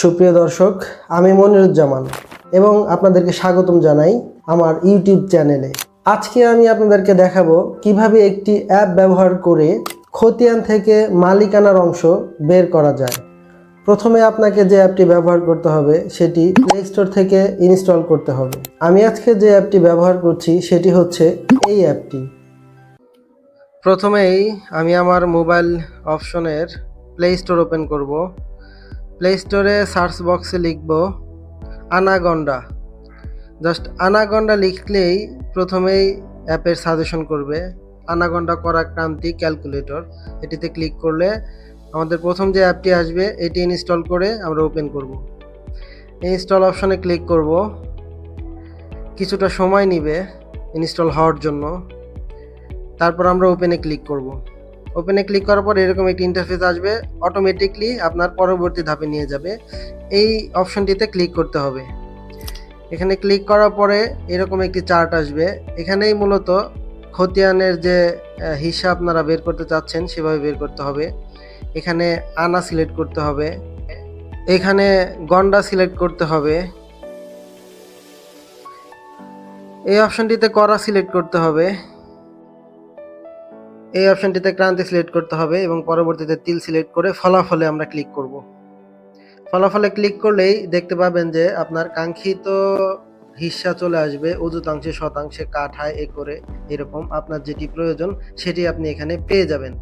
সুপ্রিয় দর্শক, আমি মনিরুজ্জামান এবং আপনাদেরকে স্বাগতম জানাই আমার ইউটিউব চ্যানেলে। আজকে আমি আপনাদেরকে দেখাবো কীভাবে একটি অ্যাপ ব্যবহার করে খতিয়ান থেকে মালিকানার অংশ বের করা যায়। প্রথমে আপনাকে যে অ্যাপটি ব্যবহার করতে হবে, সেটি প্লে স্টোর থেকে ইনস্টল করতে হবে। আমি আজকে যে অ্যাপটি ব্যবহার করছি, সেটি হচ্ছে এই অ্যাপটি। প্রথমেই আমি আমার মোবাইল অপশনের প্লে স্টোর ওপেন করব। প্লে স্টোরে সার্চ বক্সে লিখব আনাগন্ডা জাস্ট আনাগন্ডা লিখলেই প্রথমেই অ্যাপের সাজেশন করবে আনাগন্ডা করা ক্রান্তি ক্যালকুলেটর এটিতে ক্লিক করলে আমাদের প্রথম যে অ্যাপটি আসবে, এটি ইনস্টল করে আমরা ওপেন করব। ইনস্টল অপশনে ক্লিক করব। কিছুটা সময় নিবে ইনস্টল হওয়ার জন্য। তারপর আমরা ওপেনে ক্লিক করব। ওপেনে ক্লিক করার পর এরকম একটি ইন্টারফেস আসবে। অটোমেটিকলি আপনার পরবর্তী ধাপে নিয়ে যাবে। এই অপশনটিতে ক্লিক করতে হবে। এখানে ক্লিক করার পরে এরকম একটি চার্ট আসবে। এখানেই মূলত খতিয়ানের যে হিসাব আপনারা বের করতে চাচ্ছেন সেভাবে বের করতে হবে। এখানে আনা সিলেক্ট করতে হবে। এখানে গন্ডা সিলেক্ট করতে হবে। এই অপশনটিতে করা সিলেক্ট করতে হবে। এই অপশনটিতে ক্রান্তি সিলেক্ট করতে হবে এবং পরবর্তীতে তিল সিলেক্ট করে ফলাফলে আমরা ক্লিক করব। ফলাফলে ক্লিক করলেই দেখতে পাবেন যে আপনার কাঙ্ক্ষিত হিস্সা চলে আসবে অযুতাংশে শতাংশে, কাঠায় এ করে এরকম আপনার যেটি প্রয়োজন সেটি আপনি এখানে পেয়ে যাবেন।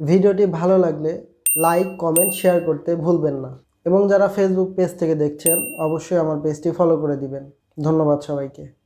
ভিডিওটি ভালো লাগলে লাইক, কমেন্ট, শেয়ার করতে ভুলবেন না। এবং যারা ফেসবুক পেজ থেকে দেখছেন, অবশ্যই আমার পেজটি ফলো করে দিবেন। ধন্যবাদ সবাইকে।